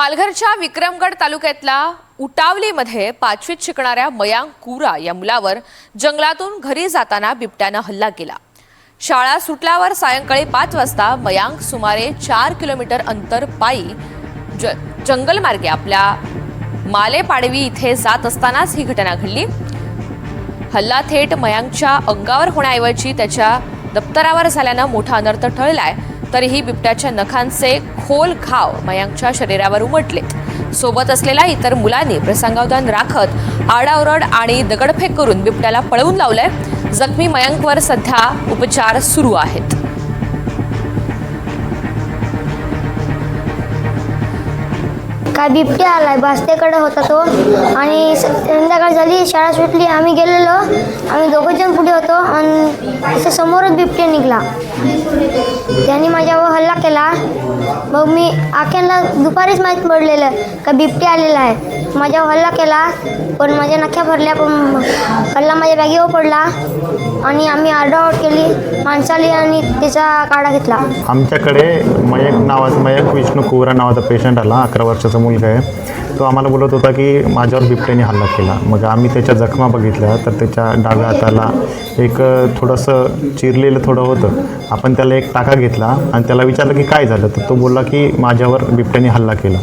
पालघरच्या विक्रमगड तालुक्यातल्या उटावलीमध्ये पाचवीत शिकणाऱ्या मयांक कुरा या मुलावर जंगलातून घरी जाताना बिबट्यानं हल्ला केला. शाळा सुटल्यावर सायंकाळी पाच वाजता मयांक सुमारे चार किलोमीटर अंतर पायी ज जंगलमार्गे आपल्या मालेपाडवी इथे जात असतानाच ही घटना घडली. हल्ला थेट मयांकच्या अंगावर होण्याऐवजी त्याच्या दप्तरावर झाल्यानं मोठा अनर्थ टळलाय. तरीही बिबट्याच्या नखांचे खोल घाव मयांकच्या शरीरावर उमटले. सोबत असलेल्या इतर मुलांनी प्रसंगावधान राखत आडाओरड आणि दगडफेक करून बिबट्याला पळवून लावलंय. जखमी मयांकवर सध्या उपचार सुरू आहेत. काय बिबटी आलाय? बास्तेकडे होता तो. आणि स- संध्याकाळ झाली शाळा सुटली आम्ही गेलेलो. आम्ही दोघं जण पुढे होतो आणि समोरच बिबट्या निघला. त्यांनी माझ्यावर हल्ला केला. मग मी आख्यांना दुपारीच माहीत पडलेलं का बिबटी आलेला आहे. माझ्यावर हल्ला केला पण माझ्या नख्या भरल्या पण हल्ला माझ्या बॅगेवर पडला. आणि आम्ही आरडाओरड केली माणसाली आणि त्याचा काढा घेतला. आमच्याकडे मयक नावाचा मयक विष्णू कुवरा नावाचा पेशंट आला अकरा वर्षाचा मुलगा आहे. तो आम्हाला बोलत होता की माझ्यावर बिबट्याने हल्ला केला. मग आम्ही त्याच्या जखमा बघितल्या तर त्याच्या डाव्या हाताला एक थोडंसं चिरलेलं थोडं होतं. आपण त्याला एक टाका घेतला आणि त्याला विचारलं की काय झालं? तर तो बोलला की माझ्यावर बिबट्याने हल्ला केला.